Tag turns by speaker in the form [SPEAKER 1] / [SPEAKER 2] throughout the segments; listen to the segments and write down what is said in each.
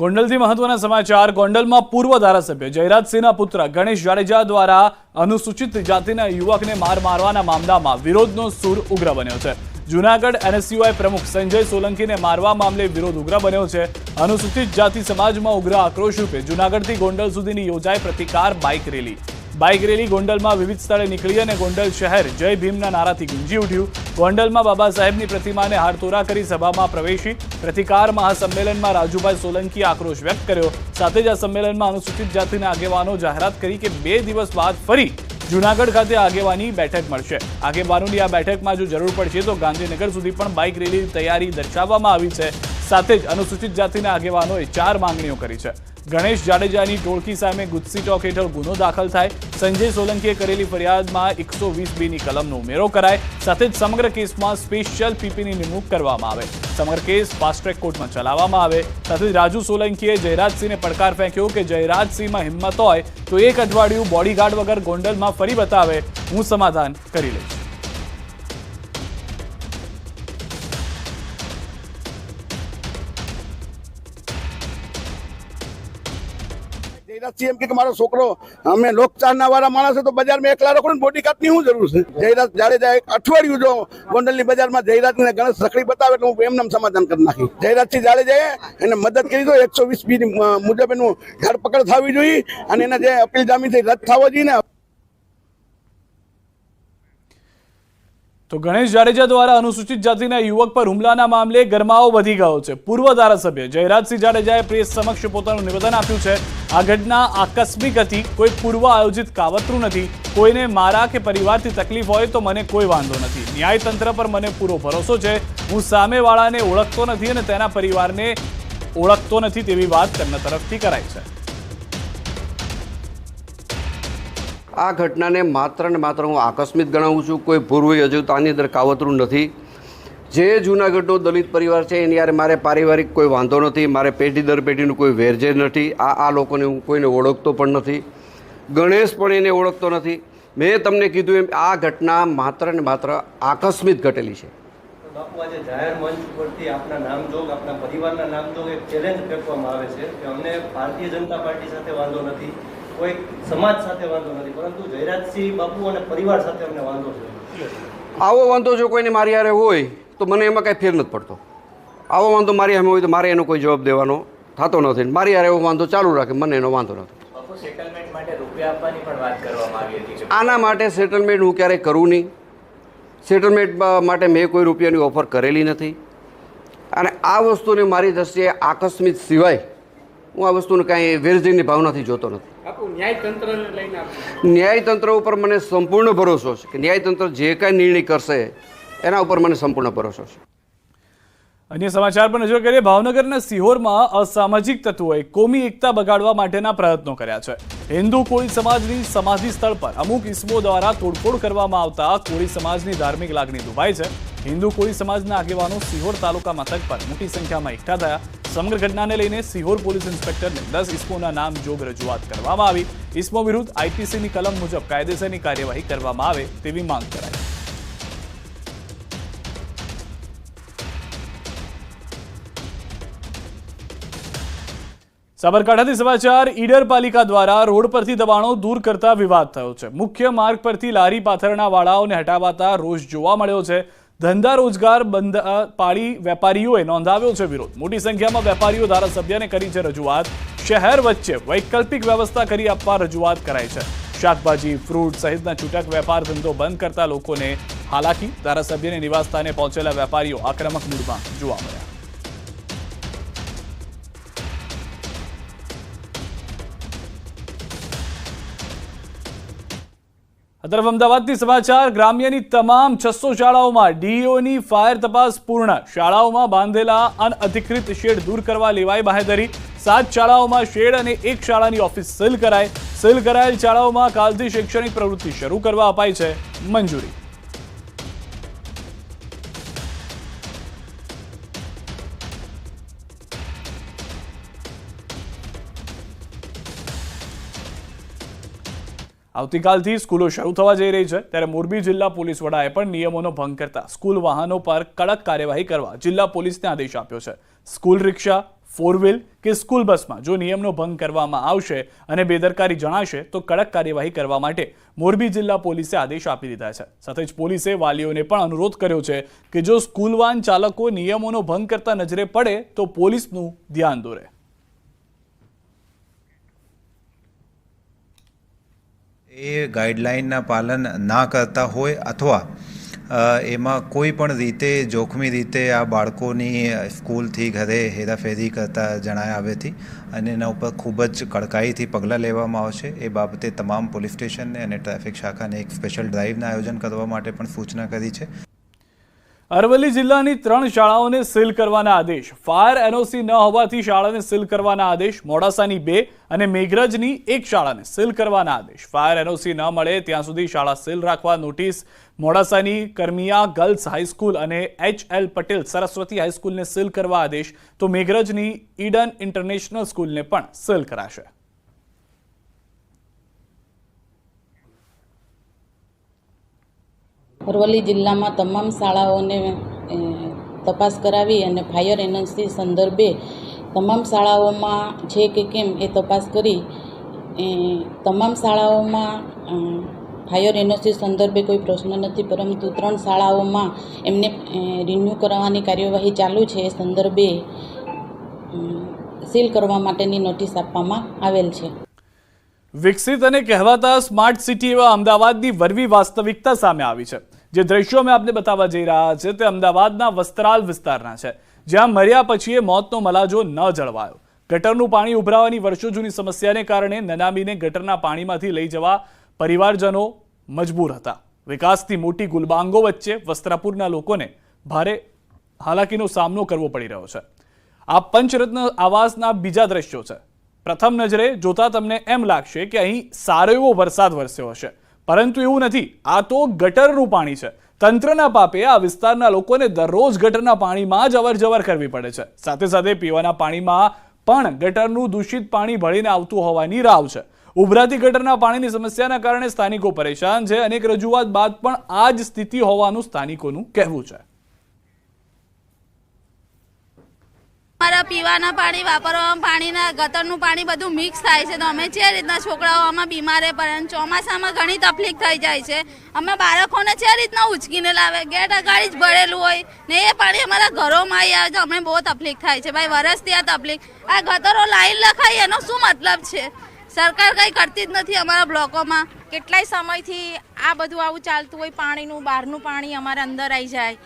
[SPEAKER 1] ગોંડલથી મહત્વના સમાચાર, ગોંડલમાં પૂર્વ ધારાસભ્ય જયરાજસિંહના પુત્ર ગણેશ જાડેજા દ્વારા અનુસૂચિત જાતિના યુવકને માર મારવાના મામલામાં વિરોધનો સૂર ઉગ્ર બન્યો છે. જૂનાગઢ એનએસયુઆઈ પ્રમુખ સંજય સોલંકીને મારવા મામલે વિરોધ ઉગ્ર બન્યો છે. અનુસૂચિત જાતિ સમાજમાં ઉગ્ર આક્રોશ રૂપે જૂનાગઢથી ગોંડલ સુધીની યોજાઈ પ્રતિકાર બાઇક રેલી. બાઇક રેલી ગોંડલમાં વિવિધ સ્થળે નીકળી અને ગોંડલ શહેર જય ભીમના નારાથી ગુંજી ઉઠ્યું. ગોંડલમાં બાબા સાહેબની પ્રતિમાને હારતોરા કરી સભામાં પ્રવેશી પ્રતિકાર મહાસંમેલનમાં રાજુભાઈ સોલંકીએ આક્રોશ વ્યક્ત કર્યો. સાથે જ આ સંમેલનમાં અનુસૂચિત જાતિના આગેવાનો જાહેરાત કરી કે બે દિવસ બાદ ફરી જૂનાગઢ ખાતે આગેવાની બેઠક મળશે. આગેવાનોની આ બેઠકમાં જો જરૂર પડશે તો ગાંધીનગર સુધી પણ બાઇક રેલીની તૈયારી દર્શાવવામાં આવી છે. સાથે જ અનુસૂચિત જાતિના આગેવાનોએ ચાર માંગણીઓ કરી છે. ગણેશ જાડેજાની ટોળકી સામે ગુજસી ચોક હેઠળ ગુનો દાખલ થાય. સંજય સોલંકીએ કરેલી ફરિયાદમાં એકસો વીસ બીની કલમનો ઉમેરો કરાય. સાથે જ સમગ્ર કેસમાં સ્પેશિયલ પીપીની નિમણૂક કરવામાં આવે. સમગ્ર કેસ ફાસ્ટ કોર્ટમાં ચલાવવામાં આવે. સાથે રાજુ સોલંકીએ જયરાજસિંહને પડકાર ફેંક્યો કે જયરાજસિંહમાં હિંમત હોય તો એક અઠવાડિયું બોડીગાર્ડ વગર ગોંડલમાં ફરી બતાવે. હું સમાધાન કરી લઈશ.
[SPEAKER 2] જયરાજસિંહ એમ કે મારો છોકરો, અમે લોકચારના વાળા માણસ તો બજારમાં એકલા રાખો ને બોડી કાર્ડની શું જરૂર છે? જયરાજ જાડેજા એક અઠવાડિયું જો ગોંડલની બજારમાં ને ગણેશ રખડી બતાવે એટલે હું એમને સમાધાન કરી નાખી. જયરાજસિંહ જાડેજાએ એને મદદ કરી દો એકસો વીસ બી મુજબ એનું ધરપકડ થવી જોઈએ અને એના જે અપીલ જામીનથી રદ થવો જોઈએ ને
[SPEAKER 1] તો ગણેશ જાડેજા દ્વારા અનુસૂચિત જાતિના યુવક પર હુમલાના મામલે ગરમાવો વધી ગયો છે. પૂર્વ ધારાસભ્ય જયરાજસિંહ જાડેજાએ પ્રેસ સમક્ષ પોતાનું નિવેદન આપ્યું છે. આ ઘટના આકસ્મિક હતી. કોઈ પૂર્વ આયોજિત કાવતરું નથી. કોઈને મારા કે પરિવારથી તકલીફ હોય તો મને કોઈ વાંધો નથી. ન્યાયતંત્ર પર મને પૂરો ભરોસો છે. હું સામેવાળાને ઓળખતો નથી અને તેના પરિવારને ઓળખતો નથી તેવી વાત તેમના તરફથી કરાઈ છે.
[SPEAKER 3] આ ઘટનાને માત્ર ને માત્ર હું આકસ્મિક ગણાવું છું. કોઈ પૂર્વ હજુ આની અંદર કાવતરું નથી. જે જૂનાગઢનો દલિત પરિવાર છે, એની યારે મારે પારિવારિક કોઈ વાંધો નથી. મારે પેઢી દર પેઢીનું કોઈ વેરજે નથી. આ આ લોકોને હું કોઈને ઓળખતો પણ નથી. ગણેશ પણ એને ઓળખતો નથી. મેં તમને કીધું એમ, આ ઘટના માત્ર ને માત્ર આકસ્મિક ઘટેલી છે.
[SPEAKER 4] પરિવારના નામજોગ એક ચેલેન્જ ફેંકવામાં આવે છે કે અમને ભારતીય જનતા પાર્ટી સાથે વાંધો નથી. કોઈ સમાજ સાથે વાંધો નથી પરંતુ જયરાજસિંહ બાપુ અને પરિવાર સાથે અમને વાંધો છે.
[SPEAKER 3] આવો વાંધો જો કોઈને મારી હારે હોય તો મને એમાં કાંઈ ફેર નથી પડતો. આવો વાંધો મારી હામે હોય તો મારે એનો કોઈ જવાબ દેવાનો થતો નથી. મારી હારે એવો વાંધો ચાલુ રાખે મને એનો વાંધો નથી.
[SPEAKER 5] બાપુ સેટલમેન્ટ માટે રૂપિયા આપવાની પણ વાત કરવામાં આવી હતી કે
[SPEAKER 3] આના માટે સેટલમેન્ટ હું ક્યારેય કરું નહીં. સેટલમેન્ટ માટે મેં કોઈ રૂપિયાની ઓફર કરેલી નથી. અને આ વસ્તુને મારી દ્રષ્ટિએ આકસ્મિક સિવાય હું આ વસ્તુને કાંઈ વેરજીની ભાવનાથી જોતો નથી. ન્યાયતંત્ર ઉપર મને સંપૂર્ણ ભરોસો છે કે ન્યાયતંત્ર જે કાંઈ નિર્ણય કરશે એના ઉપર મને સંપૂર્ણ ભરોસો છે.
[SPEAKER 1] અન્ય સમાચાર પર નજર કરીએ ભાવનગરના સિહોરમાં અસામાજિક તત્વોએ કોમી એકતા બગાડવા માટેના પ્રયત્નો કર્યા છે. હિન્દુ કોળી સમાજની સમાધિ સ્થળ પર અમુક ઇસમો દ્વારા તોડફોડ કરવામાં આવતા કોળી સમાજની ધાર્મિક લાગણી દુભાઈ છે. હિન્દુ કોળી સમાજના આગેવાનો સિહોર તાલુકા મથક પર મોટી સંખ્યામાં એકઠા થયા. સમગ્ર ઘટનાને લઈને સિહોર પોલીસ ઇન્સ્પેક્ટરને દસ ઇસ્મોના નામ જોગ રજૂઆત કરવામાં આવી. ઇસ્મો વિરુદ્ધ આઈપીસીની કલમ મુજબ કાયદેસરની કાર્યવાહી કરવામાં આવે તેવી માંગ કરાઈ. સાબરકાંઠાથી સમાચાર, ઈડર પાલિકા દ્વારા રોડ પરથી દબાણો દૂર કરતા વિવાદ થયો છે. મુખ્ય માર્ગ પરથી લારી પાથરના વાળાઓને હટાવાતા રોષ જોવા મળ્યો છે. ધંધા રોજગાર બંધ પાળી વેપારીઓએ નોંધાવ્યો છે વિરોધ. મોટી સંખ્યામાં વેપારીઓ ધારાસભ્યને કરી છે રજૂઆત. શહેર વચ્ચે વૈકલ્પિક વ્યવસ્થા કરી આપવા રજૂઆત કરાઈ છે. શાકભાજી ફ્રૂટ સહિતના છૂટક વેપાર ધંધો બંધ કરતા લોકોને હાલાકી. ધારાસભ્યને નિવાસસ્થાને પહોંચેલા વેપારીઓ આક્રમક મૂડમાં જોવા મળ્યા. તરફ અમદાવાદથી સમાચાર, ગ્રામ્યની તમામ છસો શાળાઓમાં ડીઈઓની ફાયર તપાસ પૂર્ણ. શાળાઓમાં બાંધેલા અનઅધિકૃત શેડ દૂર કરવા લેવાય બાહેધરી. સાત શાળાઓમાં શેડ અને એક શાળાની ઓફિસ સીલ કરાય સીલ કરાયેલ શાળાઓમાં કાલથી શૈક્ષણિક પ્રવૃત્તિ શરૂ કરવા અપાઈ છે મંજૂરી. આવતીકાલથી સ્કૂલો શરૂ થવા જઈ રહી છે. ત્યારે મોરબી જિલ્લા પોલીસ વડાએ પણ નિયમોનો ભંગ કરતા સ્કૂલ વાહનો પર કડક કાર્યવાહી કરવા જિલ્લા પોલીસને આદેશ આપ્યો છે. સ્કૂલ રિક્ષા ફોર વ્હીલ કે સ્કૂલ બસમાં જો નિયમનો ભંગ કરવામાં આવશે અને બેદરકારી જણાશે, તો કડક કાર્યવાહી કરવા માટે મોરબી જિલ્લા પોલીસે આદેશ આપી દીધા છે. સાથે જ પોલીસે વાલીઓને પણ અનુરોધ કર્યો છે કે જો સ્કૂલ વાહન ચાલકો નિયમોનો ભંગ કરતા નજરે પડે, તો પોલીસનું ધ્યાન દોરે.
[SPEAKER 6] એ ગાઈડલાઇનના પાલન ના કરતા હોય અથવા એમાં કોઈ પણ રીતે, જોખમી રીતે આ બાળકોની સ્કૂલથી ઘરે હેરાફેરી કરતા જણાય આવેથી અને એના ઉપર ખૂબ જ કડકાઈથી પગલાં લેવામાં આવશે. એ બાબતે તમામ પોલીસ સ્ટેશનને અને ટ્રાફિક શાખાને એક સ્પેશિયલ ડ્રાઇવના આયોજન કરવા માટે પણ સૂચના કરી છે.
[SPEAKER 1] અરવલ્લી જિલ્લાની ત્રણ શાળાઓને સીલ કરવાના આદેશ. ફાયર એનઓસી ન હોવાથી શાળાને સીલ કરવાના આદેશ. મોડાસાની બે અને મેઘરજની એક શાળાને સીલ કરવાના આદેશ. ફાયર એનઓસી ન મળે ત્યાં સુધી શાળા સીલ રાખવા નોટિસ. મોડાસાની કરમિયા ગર્લ્સ હાઈસ્કૂલ અને એચ એલ પટેલ સરસ્વતી હાઈસ્કૂલને સીલ કરવા આદેશ. તો મેઘરજની ઈડન ઇન્ટરનેશનલ સ્કૂલને પણ સીલ કરાશે.
[SPEAKER 7] અરવલ્લી જિલ્લામાં તમામ શાળાઓને તપાસ કરાવી અને ફાયર એનર્જી સંદર્ભે તમામ શાળાઓમાં છે કે કેમ એ તપાસ કરી. તમામ શાળાઓમાં ફાયર એનર્જી સંદર્ભે કોઈ પ્રશ્ન નથી, પરંતુ ત્રણ શાળાઓમાં એમને રિન્યૂ કરવાની કાર્યવાહી ચાલુ છે એ સંદર્ભે સીલ કરવા માટેની નોટિસ આપવામાં આવેલ છે.
[SPEAKER 1] વિકસિત અને કહેવાતા સ્માર્ટ સિટી એવા અમદાવાદની વરવી વાસ્તવિકતા સામે આવી છે. જે દ્રશ્યો મેં આપને બતાવવા જઈ રહ્યા છે તે અમદાવાદના વસ્ત્રાલ વિસ્તારના છે, જ્યાં મર્યા પછી એ મોતનો મલાજો ન જળવાયો. ગટરનું પાણી ઉભરાવાની વર્ષો જૂની સમસ્યાને કારણે નનામીને ગટરના પાણીમાંથી લઈ જવા પરિવારજનો મજબૂર હતા. વિકાસથી મોટી ગુલબાંગો વચ્ચે વસ્ત્રાપુરના લોકોને ભારે હાલાકીનો સામનો કરવો પડી રહ્યો છે. આ પંચરત્ન આવાસના બીજા દ્રશ્યો છે. પ્રથમ નજરે જોતા તમને એમ લાગશે કે અહીં સારો એવો વરસાદ વરસ્યો હશે. પરંતુ એવું નથી. આ તો ગટરનું પાણી છે. તંત્રના પાપે આ વિસ્તારના લોકોને દરરોજ ગટરના પાણીમાં જ અવરજવર કરવી પડે છે. સાથે સાથે પીવાના પાણીમાં પણ ગટરનું દૂષિત પાણી ભળીને આવતું હોવાની રાવ છે. ઉભરાતી ગટરના પાણીની સમસ્યાના કારણે સ્થાનિકો પરેશાન છે. અનેક રજૂઆત બાદ પણ આ જ સ્થિતિ હોવાનું સ્થાનિકોનું કહેવું છે.
[SPEAKER 8] અમારા પીવાના પાણી, વાપરવામાં પાણીના ગતરનું પાણી બધું મિક્સ થાય છે. તો અમે જે રીતના છોકરાઓ આમાં બીમારે પડે ચોમાસામાં ઘણી તકલીફ થઈ જાય છે. અમે બાળકોને જે રીતના ઉચકીને લાવે, ગેટ અગાડી જ ભરેલું હોય, ને એ પાણી અમારા ઘરોમાં આવી આવે તો અમને બહુ તકલીફ થાય છે. ભાઈ, વરસથી આ તકલીફ. આ ગતરો લાઈન લખાય એનો શું મતલબ છે? સરકાર કંઈ કરતી જ નથી અમારા બ્લોકોમાં.
[SPEAKER 9] કેટલાય સમયથી આ બધું આવું ચાલતું હોય, પાણીનું, બહારનું પાણી અમારા અંદર આવી જાય.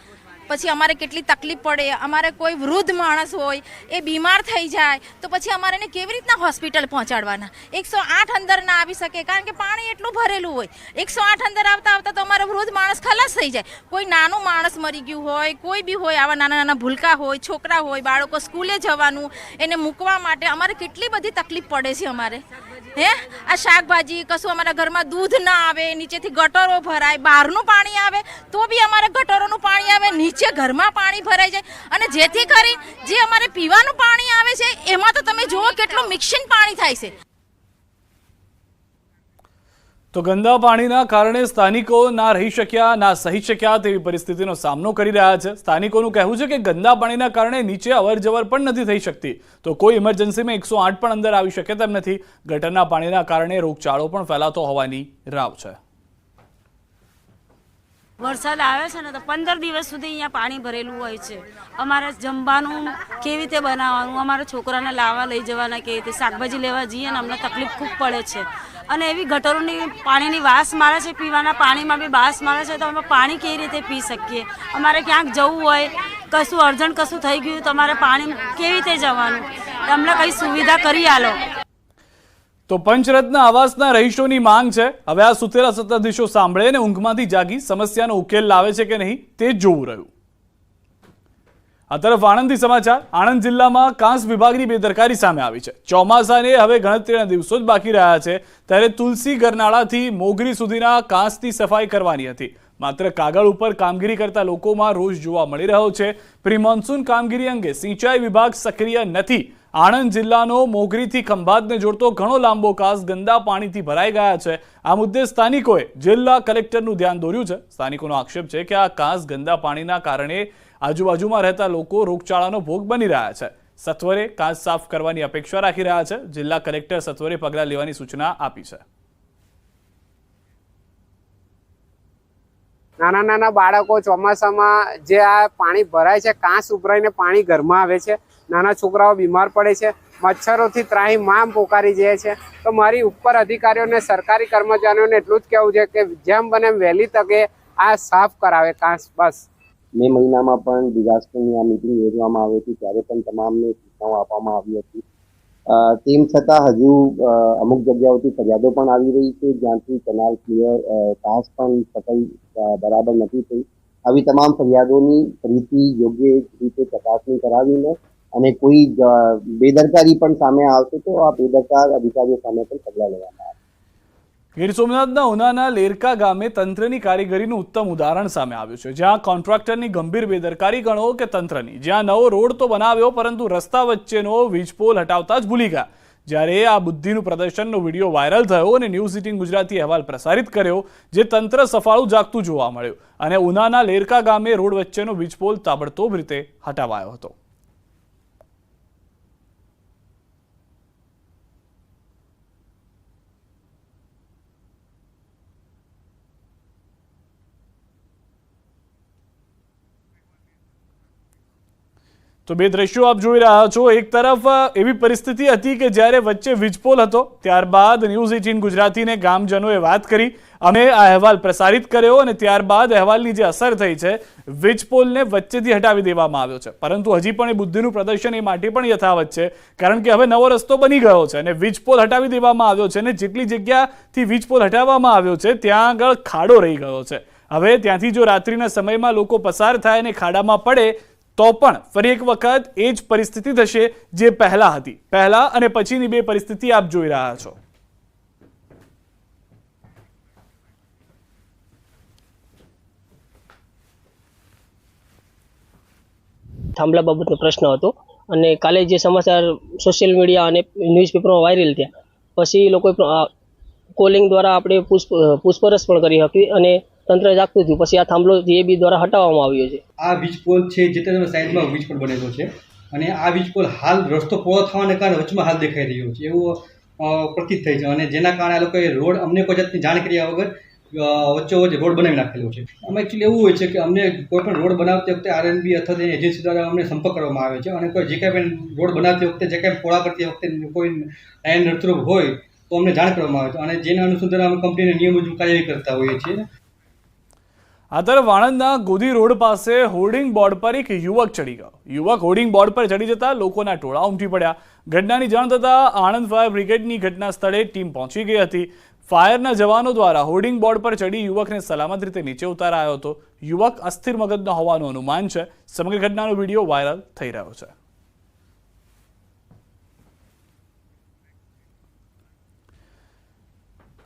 [SPEAKER 9] પછી અમારે કેટલી તકલીફ પડે, અમારે કોઈ વૃદ્ધ માણસ હોય, એ બીમાર થઈ જાય, તો પછી અમારે એને કેવી રીતના હોસ્પિટલ પહોંચાડવાના? એકસો આઠ અંદર ના આવી શકે, કારણ કે પાણી એટલું ભરેલું હોય. એકસો આઠ અંદર આવતા આવતા તો અમારો વૃદ્ધ માણસ ખલાસ થઈ જાય. કોઈ નાનું માણસ મરી ગયું હોય, કોઈ બી હોય, આવા નાના નાના ભૂલકા હોય, છોકરા હોય, બાળકો સ્કૂલે જવાનું, એને મૂકવા માટે અમારે કેટલી બધી તકલીફ પડે છે અમારે. હે? આ શાકભાજી કશું અમારા ઘરમાં દૂધ ના આવે, નીચેથી ગટરો ભરાય, બહારનું પાણી આવે, તો બી અમારે ગટરોનું પાણી આવે, નીચે ઘરમાં પાણી ભરાઈ જાય. અને જેથી કરી જે અમારે પીવાનું પાણી આવે છે, એમાં તો તમે જુઓ કેટલું મિક્સિંગ પાણી થાય છે.
[SPEAKER 1] તો ગંદા પાણીના કારણે સ્થાનિકો ના રહી શક્યા, ના સહી શક્યા તેવી પરિસ્થિતિનો સામનો કરી રહ્યા છે. સ્થાનિકોનું કહેવું છે કે ગંદા પાણીના કારણે નીચે અવરજવર પણ નથી થઈ શકતી. તો કોઈ ઇમરજન્સીમાં એકસો આઠ પણ અંદર આવી શકે તેમ નથી. ગટરના પાણીના કારણે રોગચાળો પણ ફેલાતો હોવાની રાવ છે.
[SPEAKER 10] વરસાદ આવે છે ને તો પંદર દિવસ સુધી અહીંયા પાણી ભરેલું હોય છે. અમારે જમવાનું કેવી રીતે બનાવવાનું? અમારા છોકરાને લાવવા લઈ જવાના કેવી રીતે શાકભાજી લેવા જઈએ ને અમને તકલીફ ખૂબ પડે છે. અને એવી ગટરોની પાણીની વાસ મારે છે, પીવાના પાણીમાં બી વાસ મારે છે, તો અમે પાણી કેવી રીતે પી શકીએ? અમારે ક્યાંક જવું હોય, કશું અર્જન્ટ કશું થઈ ગયું, તો અમારે પાણી કેવી રીતે જવાનું? અમને કંઈ સુવિધા કરી આલો.
[SPEAKER 1] તો પંચરત્ન આવાસના રહીશોની માંગ છે. હવે આ સુતેલા સત્તાધીશો સાંભળે અને ઊંઘમાંથી જાગી સમસ્યાનો ઉકેલ લાવે છે કે નહીં, તે જોવું રહ્યું. આ તરફ આણંદથી સમાચાર. આણંદ જિલ્લામાં કાંસ વિભાગની બેદરકારી સામે આવી છે. ચોમાસાને હવે ગણતરીના દિવસો જ બાકી રહ્યા છે. ત્યારે તુલસી ગરનાળાથી મોગરી સુધીના કાંસની સફાઈ કરવાની હતી. માત્ર કાગળ ઉપર કામગીરી કરતા લોકોમાં રોષ જોવા મળી રહ્યો છે. પ્રી મોન્સૂન કામગીરી અંગે સિંચાઈ વિભાગ સક્રિય નથી. આણંદ જિલ્લાનો મોગરીથી ખંભાતને જોડતો ઘણો લાંબો કાંસ ગંદા પાણીથી ભરાઈ ગયા છે. આ મુદ્દે સ્થાનિકોએ જિલ્લા કલેક્ટરનું ધ્યાન દોર્યું છે. સ્થાનિકોનો આક્ષેપ છે કે આ કાંસ ગંદા પાણીના કારણે આજુબાજુમાં રહેતા લોકો રોગચાળાનો ભોગ બની રહ્યા છે. સત્વરે કાચ સાફ કરવાની અપેક્ષા રાખી રહ્યા છે. જિલ્લા કલેક્ટર સત્વરે પગલાં લેવાની સૂચના આપી છે.
[SPEAKER 11] નાના નાના બાળકો ચોમાસામાં જે આ પાણી ભરાય છે કાંસ ઉભરાઈને પાણી ઘરમાં આવે છે. નાના છોકરાઓ બીમાર પડે છે. મચ્છરોથી ત્રાહી મામ પોકારી જાય છે. તો મારી ઉપર અધિકારીઓને સરકારી કર્મચારીઓને એટલું જ કહેવું છે કે જેમ બને વહેલી તકે આ સાફ કરાવે કાંસ બસ.
[SPEAKER 12] મે મહિનામાં પણ ડિઝાસ્ટરની આ મિટિંગ યોજવામાં આવી હતી ત્યારે પણ તમામને સૂચનાઓ આપવામાં આવી હતી. તેમ છતાં હજુ અમુક જગ્યાઓથી ફરિયાદો પણ આવી રહી છે, જ્યાંથી કેનાલ ક્લિયર કાંસ પણ સફાઈ બરાબર નથી થઈ. આવી તમામ ફરિયાદોની ફરીથી યોગ્ય રીતે ચકાસણી કરાવીને અને કોઈ બેદરકારી પણ સામે આવશે તો આ બેદરકાર અધિકારીઓ સામે પણ પગલાં લેવામાં આવશે.
[SPEAKER 1] ગીર સોમનાથના ઉનાના લેરકા ગામે તંત્રની કારીગરીનું ઉત્તમ ઉદાહરણ સામે આવ્યું છે, જ્યાં કોન્ટ્રાક્ટરની ગંભીર બેદરકારી ગણો કે તંત્રની. જ્યાં નવો રોડ તો બનાવ્યો, પરંતુ રસ્તા વચ્ચેનો વીજપોલ હટાવતા જ ભૂલી ગયા. જ્યારે આ બુદ્ધિનું પ્રદર્શનનો વીડિયો વાયરલ થયો અને ન્યૂઝ એટીન ગુજરાતી અહેવાલ પ્રસારિત કર્યો, જે તંત્ર સફાળું જાગતું જોવા મળ્યું. અને ઉનાના લેરકા ગામે રોડ વચ્ચેનો વીજપોલ તાબડતોબ રીતે હટાવાયો હતો. તો બે દ્રશ્યો આપ જોઈ રહ્યા છો. એક તરફ એવી પરિસ્થિતિ હતી કે જ્યારે વચ્ચે વીજપોલ હતો, ત્યારબાદ ન્યૂઝ એટીન ગુજરાતીને ગામજનોએ વાત કરી અમે આ અહેવાલ પ્રસારિત કર્યો અને ત્યારબાદ અહેવાલની જે અસર થઈ છે, વીજપોલને વચ્ચેથી હટાવી દેવામાં આવ્યો છે. પરંતુ હજી પણ એ બુદ્ધિનું પ્રદર્શન એ માટે પણ યથાવત છે, કારણ કે હવે નવો રસ્તો બની ગયો છે અને વીજપોલ હટાવી દેવામાં આવ્યો છે અને જેટલી જગ્યાથી વીજપોલ હટાવવામાં આવ્યો છે, ત્યાં આગળ ખાડો રહી ગયો છે. હવે ત્યાંથી જો રાત્રિના સમયમાં લોકો પસાર થાય અને ખાડામાં પડે તો પણ ફરી એક વખત એ જ પરિસ્થિતિ થશે જે પહેલા હતી. પહેલા અને પછીની બે પરિસ્થિતિ આપ જોઈ રહ્યા છો.
[SPEAKER 13] થાંભલા બાબતનો પ્રશ્ન હતો અને કાલે જે સમાચાર સોશિયલ મીડિયા અને ન્યૂઝપેપરમાં વાયરલ થયા, પછી લોકોએ કોલિંગ દ્વારા આપણે પૂછ પૂછપરછ પણ કરી હતી અને તંત્ર જાગતું થયું પછી આ થાંભલો જીએબી દ્વારા હટાવવામાં આવ્યો છે.
[SPEAKER 14] આ વીજ પોલ છે જે તે સાઈડમાં વીજ પોલ બનેલો છે. અને આ વીજ પોલ હાલ રસ્તો પહોળો થવાને કારણે વચમાં હાલ દેખાઈ રહ્યો છે. એવું પ્રતીત થઈ છે. અને જેના કારણે આ લોકોએ રોડ અમને કોઈ જાતની જાણ કર્યા વગર વચ્ચે રોડ બનાવી નાખેલો છે. આમાં એકચ્યુઅલી એવું હોય છે કે અમને કોઈ પણ રોડ બનાવતી વખતે આરએનબી અથવા તેની એજન્સી દ્વારા અમને સંપર્ક કરવામાં આવે છે. અને કોઈ જે કાંઈ પણ રોડ બનાવતી વખતે, જે કાંઈ પોળા કરતી વખતે કોઈ લાઈન નડતરૂપ હોય તો અમને જાણ કરવામાં આવે છે. અને જેના અનુસંધાન અમે કંપનીના નિયમ મુજબ કાર્યવાહી કરતા હોઈએ છીએ.
[SPEAKER 1] આ તરફ આણંદના ગોધી રોડ પાસે હોર્ડિંગ બોર્ડ પર એક યુવક ચડી ગયો. યુવક હોર્ડિંગ બોર્ડ પર ચડી જતા લોકોના ટોળા ઉમટી પડ્યા. ઘટનાની જાણ થતાં આણંદ ફાયર બ્રિગેડની ઘટના સ્થળે ટીમ પહોંચી ગઈ હતી. ફાયરના જવાનો દ્વારા હોર્ડિંગ બોર્ડ પર ચડી યુવકને સલામત રીતે નીચે ઉતારાયો હતો. યુવક અસ્થિર મગજનો હોવાનું અનુમાન છે. સમગ્ર ઘટનાનો વીડિયો વાયરલ થઈ રહ્યો છે.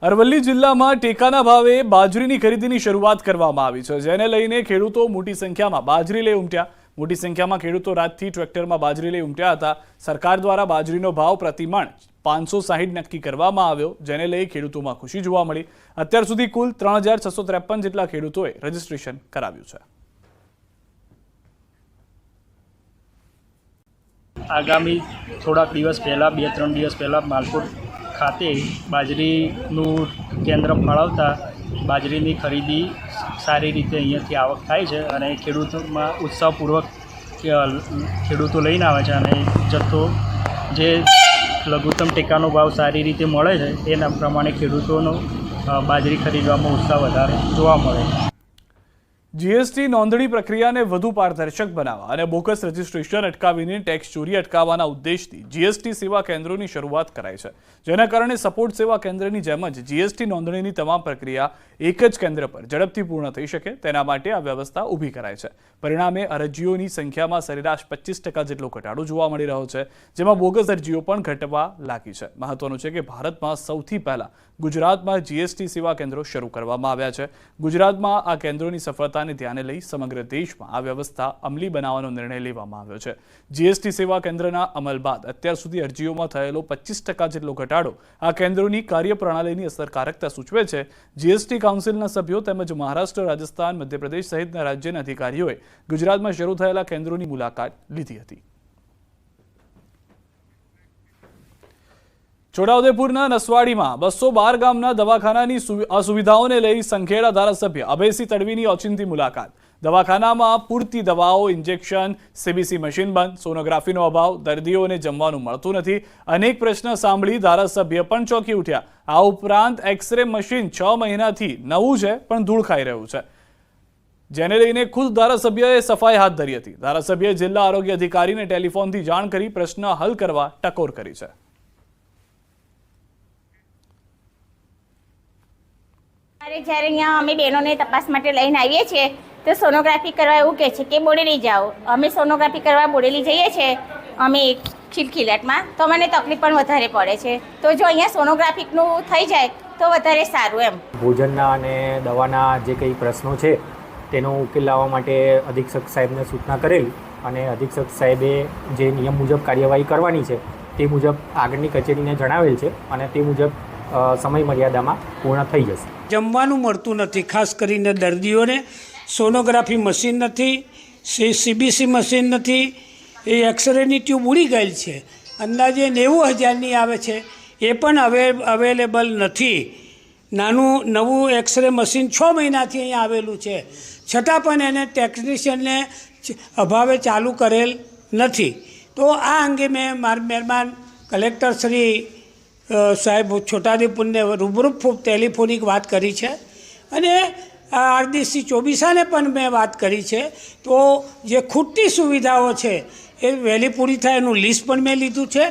[SPEAKER 1] અરવલ્લી જિલ્લામાં ટેકાના ભાવે બાજરીની ખરીદીની શરૂઆત કરવામાં આવી છે, જેને લઈને ખેડૂતો મોટી સંખ્યામાં બાજરી લઈ ઉમટ્યા. મોટી સંખ્યામાં ખેડૂતો રાતથી ટ્રેક્ટરમાં બાજરી લઈ ઉમટ્યા હતા. સરકાર દ્વારા બાજરીનો ભાવ પ્રતિમણ પાંચસો સાહીઠ નક્કી કરવામાં આવ્યો, જેને લઈ ખેડૂતોમાં ખુશી જોવા મળી. અત્યાર સુધી કુલ ત્રણ જેટલા ખેડૂતોએ રજીસ્ટ્રેશન કરાવ્યું છે.
[SPEAKER 15] આગામી થોડાક દિવસ પહેલાં, બે ત્રણ દિવસ પહેલાં માલપુર ખાતે બાજરીનું કેન્દ્ર ફાળવતા બાજરીની ખરીદી સારી રીતે અહીંયાથી આવક થાય છે અને ખેડૂતોમાં ઉત્સાહપૂર્વક ખેડૂતો લઈને આવે છે અને જથ્થો જે લઘુત્તમ ટેકાનો ભાવ સારી રીતે મળે છે તેના પ્રમાણે ખેડૂતોનો બાજરી ખરીદવામાં ઉત્સાહ વધારે જોવા મળે છે.
[SPEAKER 1] જીએસટી નોંધણી પ્રક્રિયાને વધુ પારદર્શક બનાવવા અને બોગસ રજીસ્ટ્રેશન અટકાવીને ટેક્સ ચોરી અટકાવવાના ઉદ્દેશથી જીએસટી સેવા કેન્દ્રોની શરૂઆત કરાઈ છે. જેના કારણે સપોર્ટ સેવા કેન્દ્રની જેમ જ જીએસટી નોંધણીની તમામ પ્રક્રિયા એક જ કેન્દ્ર પર ઝડપથી પૂર્ણ થઈ શકે તેના માટે આ વ્યવસ્થા ઊભી કરાઈ છે. પરિણામે અરજીઓની સંખ્યામાં સરેરાશ પચીસ ટકા જેટલો ઘટાડો જોવા મળી રહ્યો છે, જેમાં બોગસ અરજીઓ પણ ઘટવા લાગી છે. મહત્વનું છે કે ભારતમાં સૌથી પહેલા ગુજરાતમાં જીએસટી સેવા કેન્દ્રો શરૂ કરવામાં આવ્યા છે. ગુજરાતમાં આ કેન્દ્રોની સફળતાને ધ્યાને લઈ સમગ્ર દેશમાં આ વ્યવસ્થા અમલી બનાવવાનો નિર્ણય લેવામાં આવ્યો છે. જીએસટી સેવા કેન્દ્રના અમલ બાદ અત્યાર સુધી અરજીઓમાં થયેલો પચીસ ટકા જેટલો ઘટાડો આ કેન્દ્રોની કાર્યપ્રણાલીની અસરકારકતા સૂચવે છે. જીએસટી કાઉન્સિલના સભ્યો તેમજ મહારાષ્ટ્ર, રાજસ્થાન, મધ્યપ્રદેશ સહિતના રાજ્યના અધિકારીઓએ ગુજરાતમાં શરૂ થયેલા કેન્દ્રોની મુલાકાત લીધી હતી. છોટાઉદેપુરના નસવાડીમાં બસો બાર ગામના દવાખાનાની સુવિ- અસુવિધાઓને લઈ સંખેડા ધારાસભ્ય અભયસિંહ તડવીની ઓચિંતી મુલાકાત. દવાખાનામાં પૂરતી દવાઓ, ઇન્જેક્શન, સીબીસી મશીન બંધ, સોનોગ્રાફીનો અભાવ, દર્દીઓને જમવાનું મળતું નથી. અનેક પ્રશ્ન સાંભળી ધારાસભ્ય પણ ચોંકી ઉઠ્યા. આ ઉપરાંત એક્સરે મશીન છ મહિનાથી નવું છે, પણ ધૂળ ખાઈ રહ્યું છે. જેને લઈને ખુદ ધારાસભ્યએ સફાઈ હાથ ધરી હતી. ધારાસભ્યએ જિલ્લા આરોગ્ય અધિકારીને ટેલિફોનથી જાણ કરી પ્રશ્ન હલ કરવા ટકોર કરી છે.
[SPEAKER 16] અરે જ્યારે અહીંયા અમે બહેનોને તપાસ માટે લઈને આવીએ છીએ, તો સોનોગ્રાફી કરવા એવું કહે છે કે બોડેલી જાઓ. અમે સોનોગ્રાફી કરવા બોડેલી જઈએ છીએ અમે ખિલખિલાટમાં. તો મને તકલીફ પણ વધારે પડે છે. તો જો અહીંયા સોનોગ્રાફીનું થઈ જાય, તો વધારે સારું એમ.
[SPEAKER 17] ભોજનના અને દવાના જે કંઈ પ્રશ્નો છે, તેનો ઉકેલ લાવવા માટે અધિક્ષક સાહેબને સૂચના કરેલી અને અધિક્ષક સાહેબે જે નિયમ મુજબ કાર્યવાહી કરવાની છે, તે મુજબ આગળની કચેરીને જણાવેલ છે અને તે મુજબ સમય મર્યાદામાં પૂર્ણ થઈ જશે.
[SPEAKER 18] જમવાનું મળતું નથી, ખાસ કરીને દર્દીઓને. સોનોગ્રાફી મશીન નથી સીબીસી મશીન નથી. એ એક્સરેની ટ્યુબ ઉડી ગયેલ છે. અંદાજે નેવું હજારની આવે છે. એ પણ હવે અવેલેબલ નથી. નાનું, નવું એક્સરે મશીન છ મહિનાથી અહીંયા આવેલું છે. છતાં પણ એને ટેકનિશિયનને અભાવે ચાલુ કરેલ નથી. તો આ અંગે મેં માર મહેરબાન કલેક્ટર શ્રી સાહેબ છોટાદેપુરને રૂબરૂ ટેલિફોનિક વાત કરી છે. અને આરડીસી ચોબીસાને પણ મેં વાત કરી છે. તો જે ખૂટતી સુવિધાઓ છે, એ વહેલી પૂરી થાય એનું લિસ્ટ પણ મેં લીધું છે.